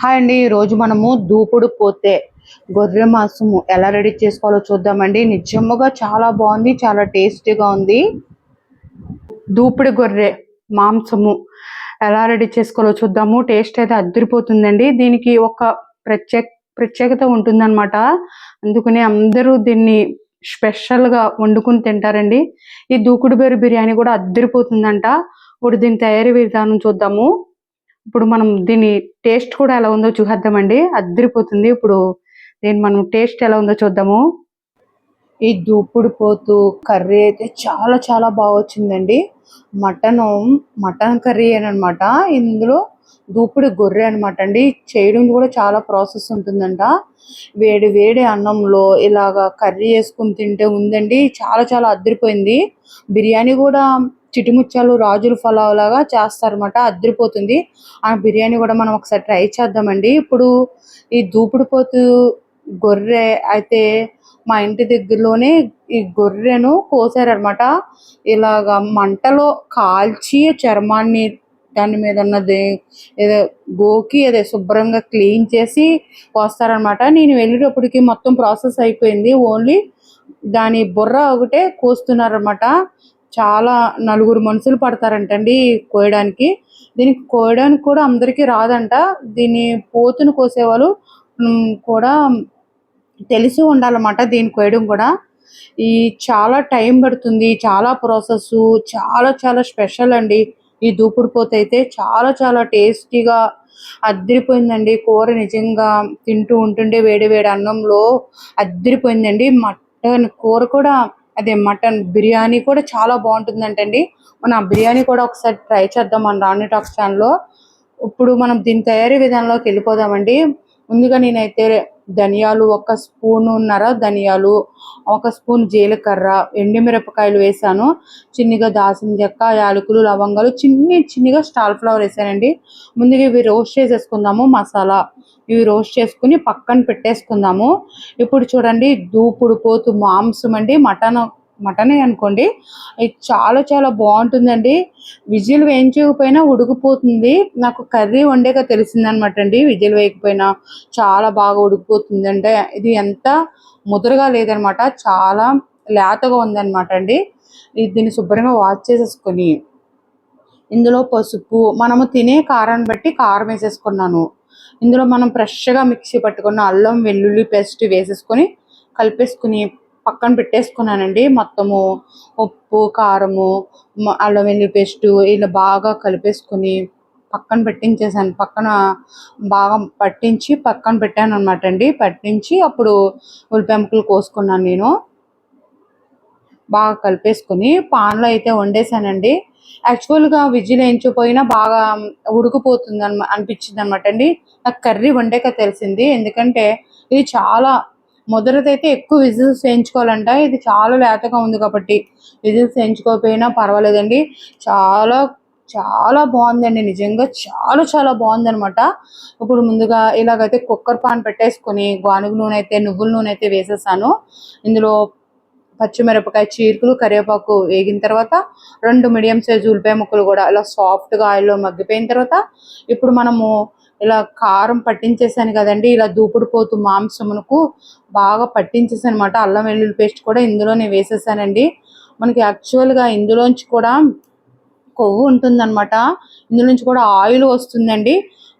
Hi అండి. ఈరోజు మనము దూకుడు పోతే గొర్రె మాంసము ఎలా రెడీ చేసుకోవాలో చూద్దామండి. నిజముగా చాలా బాగుంది చాలా టేస్టీగా ఉంది. దూపుడు గొర్రె మాంసము ఎలా రెడీ చేసుకోవాలో చూద్దాము. టేస్ట్ అయితే అద్దరిపోతుందండి. దీనికి ఒక ప్రత్యేక ప్రత్యేకత ఉంటుందన్నమాట. అందుకనే అందరూ దీన్ని స్పెషల్గా వండుకుని తింటారండి. ఈ దూకుడు బేరు బిర్యానీ కూడా అద్దరిపోతుందంట. ఇప్పుడు దీని తయారీ విధానం చూద్దాము. ఇప్పుడు మనం దీని టేస్ట్ కూడా ఎలా ఉందో చూసేద్దామండి. అద్దరిపోతుంది ఇప్పుడు దీని మనం టేస్ట్ ఎలా ఉందో చూద్దాము. ఈ దూపుడు పోతు కర్రీ అయితే చాలా చాలా బాగా వచ్చిందండి. మటన్ మటన్ కర్రీ అని అనమాట. ఇందులో దూపుడు గొర్రె అనమాట అండి చేయడం కూడా చాలా ప్రాసెస్ ఉంటుందంట. వేడి వేడి అన్నంలో ఇలాగా కర్రీ వేసుకుని తింటే ఉందండి. చాలా చాలా అద్దరిపోయింది బిర్యానీ కూడా చిటిముచ్చాలు రాజుల ఫలావ్ లాగా చేస్తారన్నమాట. అద్దరిపోతుంది. ఆ బిర్యానీ కూడా మనం ఒకసారి ట్రై చేద్దామండి. ఇప్పుడు ఈ దూపుడుపోతు గొర్రె అయితే మా ఇంటి దగ్గరలోనే ఈ గొర్రెను కోసారనమాట ఇలాగా మంటలో కాల్చి చర్మాన్ని దాని మీద ఉన్నది ఏదో గోకి అదే శుభ్రంగా క్లీన్ చేసి కోస్తారనమాట నేను వెళ్ళేటప్పటికి మొత్తం ప్రాసెస్ అయిపోయింది. ఓన్లీ దాని బుర్ర ఒకటే కోస్తున్నారనమాట చాలా నలుగురు మనుషులు పడతారంటండి కోయడానికి. దీనికి కోయడానికి కూడా అందరికీ రాదంట. దీన్ని పోతును కోసేవాళ్ళు కూడా తెలిసి ఉండాలన్నమాట దీన్ని కోయడం కూడా. ఈ చాలా టైం పడుతుంది చాలా ప్రాసెస్ చాలా చాలా స్పెషల్ అండి. ఈ దూకుడు పోత అయితే చాలా చాలా టేస్టీగా అద్దరిపోయిందండి. కూర నిజంగా తింటూ ఉంటుండే వేడి వేడి అన్నంలో అద్దరిపోయిందండి. మటన్ కూర కూడా అదే మటన్ బిర్యానీ కూడా చాలా బాగుంటుందంటండి. మనం ఆ బిర్యానీ కూడా ఒకసారి ట్రై చేద్దాం మన రాణి టాక్స్ ఛానల్లో. ఇప్పుడు మనం దీని తయారీ విధానంలోకి వెళ్ళిపోదామండి. ముందుగా నేనైతే ధనియాలు ఒక స్పూనున్నర ధనియాలు ఒక స్పూన్ జీలకర్ర ఎండుమిరపకాయలు వేసాను. చిన్నగా దాసిన చెక్క యాలకులు లవంగాలు చిన్ని చిన్నగా స్టాల్ ఫ్లవర్ వేసానండి. ముందుగా ఇవి రోస్ట్ చేసేసుకుందాము మసాలా. ఇవి రోస్ట్ చేసుకుని పక్కన పెట్టేసుకుందాము. ఇప్పుడు చూడండి దూపుడు పోతు మాంసం అండి మటన్ మటనే అనుకోండి. ఇది చాలా చాలా బాగుంటుందండి. విజిల్ వేయించకపోయినా ఉడికిపోతుంది. నాకు కర్రీ వండాక తెలిసిందనమాట అండి విజిల్ వేయకపోయినా. చాలా బాగా ఉడికిపోతుంది అంటే ఇది ఎంత ముదురుగా లేదనమాట చాలా లేతగా ఉందన్నమాట అండి. ఇది దీన్ని శుభ్రంగా వాష్ చేసేసుకొని ఇందులో పసుపు మనము తినే కారాన్ని బట్టి కారం వేసేసుకున్నాను. ఇందులో మనం ఫ్రెష్గా మిక్సీ పట్టుకున్న అల్లం వెల్లుల్లి పేస్ట్ వేసేసుకొని కలిపేసుకుని పక్కన పెట్టేసుకున్నానండి. మొత్తము ఉప్పు కారము అల్లం వెల్లుల్లి పేస్ట్ ఇలా బాగా కలిపేసుకుని పక్కన పెట్టించేసాను. పక్కన బాగా పట్టించి పక్కన పెట్టాను అనమాట అండి. పట్టించి అప్పుడు ఉల్లిపాయ ముక్కలు కోసుకున్నాను నేను. బాగా కలిపేసుకుని పాన్లో అయితే వండేసానండి యాక్చువల్గా విజిల్ వేయించిపోయినా బాగా ఉడికిపోతుంది అన్ అనిపించింది అనమాట అండి. నాకు కర్రీ వండాక తెలిసింది. ఎందుకంటే ఇది చాలా మొదటిదైతే ఎక్కువ విజిల్స్ వేయించుకోవాలంట. ఇది చాలా లేతగా ఉంది కాబట్టి విజిల్స్ వేయించుకోకపోయినా పర్వాలేదండి. చాలా చాలా బాగుందండి. నిజంగా చాలా చాలా బాగుందనమాట ఇప్పుడు ముందుగా ఇలాగైతే కుక్కర్ పాన్ పెట్టేసుకొని గానుగ నూనె అయితే నువ్వుల నూనె అయితే వేసేసాను. ఇందులో పచ్చిమిరపకాయ చీరుకులు కరివేపాకు వేగిన తర్వాత రెండు మీడియం సైజ్ ఉల్లిపాయ ముక్కలు కూడా ఇలా సాఫ్ట్గా ఆయిల్లో మగ్గిపోయిన తర్వాత ఇప్పుడు మనము ఇలా కారం పట్టించేసాను కదండి ఇలా దూపుడుపోతు మాంసమునకు బాగా పట్టించేసాను అనమాట అల్లం వెల్లుల్లి పేస్ట్ కూడా ఇందులోనే వేసేసానండి. మనకి యాక్చువల్గా ఇందులోంచి కూడా కొవ్వు ఉంటుందన్నమాట. ఇందులోంచి కూడా ఆయిల్ వస్తుందండి.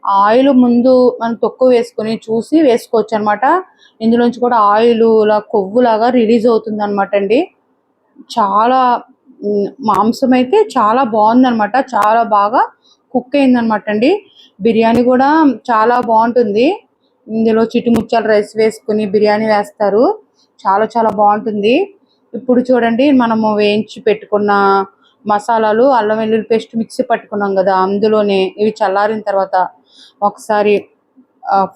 ఆయిల్ ముందు మనం తొక్కు వేసుకొని చూసి వేసుకోవచ్చు అనమాట ఇందులోంచి కూడా ఆయిల్ ఇలా కొవ్వు లాగా రిలీజ్ అవుతుంది అనమాట అండి. చాలా మాంసం అయితే చాలా బాగుందనమాట. చాలా బాగా కుక్ అయిందనమాట అండి. బిర్యానీ కూడా చాలా బాగుంటుంది. ఇందులో చిటిముచ్చాల రైస్ వేసుకుని బిర్యానీ వేస్తారు. చాలా చాలా బాగుంటుంది. ఇప్పుడు చూడండి మనము వేయించి పెట్టుకున్న మసాలాలు అల్లం వెల్లుల్లి పేస్ట్ మిక్సీ పట్టుకున్నాం కదా అందులోనే ఇవి చల్లారిన తర్వాత ఒకసారి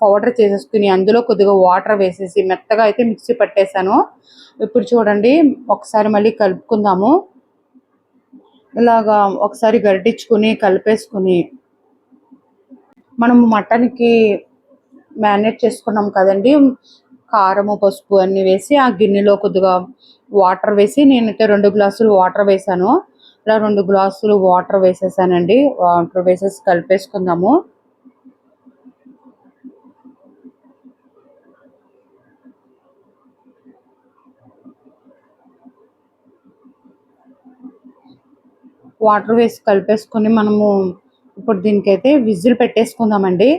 పౌడర్ చేసేసుకుని అందులో కొద్దిగా వాటర్ వేసేసి మెత్తగా అయితే మిక్సీ పట్టేశాను. ఇప్పుడు చూడండి ఒకసారి మళ్ళీ కలుపుకుందాము. ఇలాగా ఒకసారి గరిటించుకుని కలిపేసుకుని. మనం మటన్కి మ్యారినేట్ చేసుకున్నాం కదండి. కారము పసుపు అన్ని వేసి ఆ గిన్నెలో కొద్దిగా వాటర్ వేసి నేనైతే రెండు గ్లాసులు వాటర్ వేసాను ఇలా రెండు గ్లాసులు వాటర్ వేసేసానండి. వాటర్ వేసేసి కలిపేసుకుందాము. వాటర్ వేసి కలిపేసుకొని మనము ఇప్పుడు దీనికైతే విజిల్ పెట్టేసుకుందామండి.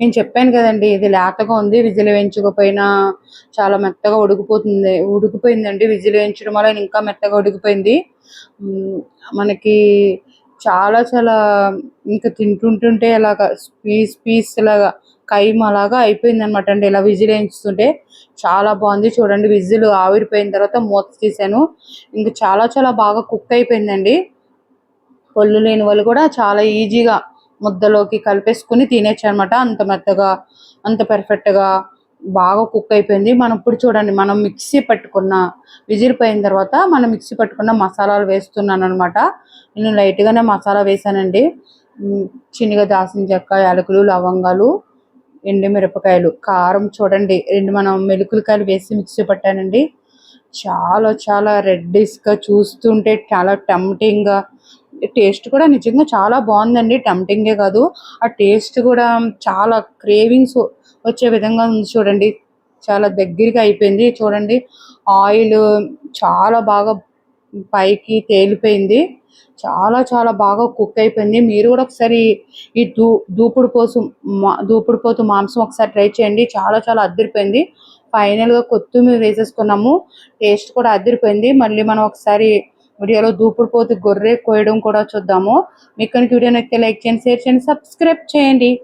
నేను చెప్పాను కదండి ఇది లేతగా ఉంది విజిల్ వేయించకపోయినా చాలా మెత్తగా ఉడికిపోతుంది ఉడికిపోయిందండి విజిల్ వేయించడం వల్ల ఇంకా మెత్తగా ఉడికిపోయింది. మనకి చాలా చాలా ఇంకా తింటుంటుంటే ఇలాగ పీస్ పీస్ లాగా కైమ్ అలాగా అయిపోయింది అనమాట అండి ఇలా విజిల్ వేయించుతుంటే. చాలా బాగుంది. చూడండి విజిల్ ఆవిరిపోయిన తర్వాత మూత తీసాను. ఇంకా చాలా చాలా బాగా కుక్ అయిపోయిందండి. పళ్ళు లేని వాళ్ళు కూడా చాలా ఈజీగా ముద్దలోకి కలిపేసుకుని తినేచ్చు అనమాట అంత మెత్తగా అంత perfect గా బాగా కుక్ అయిపోయింది. మనం ఇప్పుడు చూడండి మనం మిక్సీ పట్టుకున్న విజిల్ పోయిన తర్వాత మనం మిక్సీ పట్టుకున్న మసాలాలు వేస్తున్నాను అనమాట నేను లైట్గానే మసాలా వేసానండి చిన్నగా దాసిన చెక్క యాలకులు లవంగాలు ఎండు మిరపకాయలు కారం చూడండి. రెండు మనం మెలుకులకాయలు వేసి మిక్సీ పట్టానండి. చాలా చాలా రెడ్డిష్గా చూస్తుంటే చాలా tempting టేస్ట్ కూడా నిజంగా చాలా బాగుందండి. టెంప్టింగే కాదు. ఆ టేస్ట్ కూడా చాలా క్రేవింగ్స్ వచ్చే విధంగా ఉంది చూడండి. చాలా దగ్గరగా అయిపోయింది చూడండి. ఆయిల్ చాలా బాగా పైకి తేలిపోయింది. చాలా చాలా బాగా కుక్ అయిపోయింది. మీరు కూడా ఒకసారి ఈ దూ దూపుడు పోసు మా- దూపుడు పోతు మాంసం ఒకసారి ట్రై చేయండి. చాలా చాలా అద్దరిపోయింది ఫైనల్గా కొత్తిమీర వేసేసుకున్నాము. టేస్ట్ కూడా అద్దరిపోయింది మళ్ళీ మనం ఒకసారి వీడియోలో దూపుడు పోతు గొర్రె కోయడం కూడా చూద్దాము. మీకు కనుక వీడియో నచ్చితే లైక్ చేయండి షేర్ చేయండి సబ్స్క్రైబ్ చేయండి.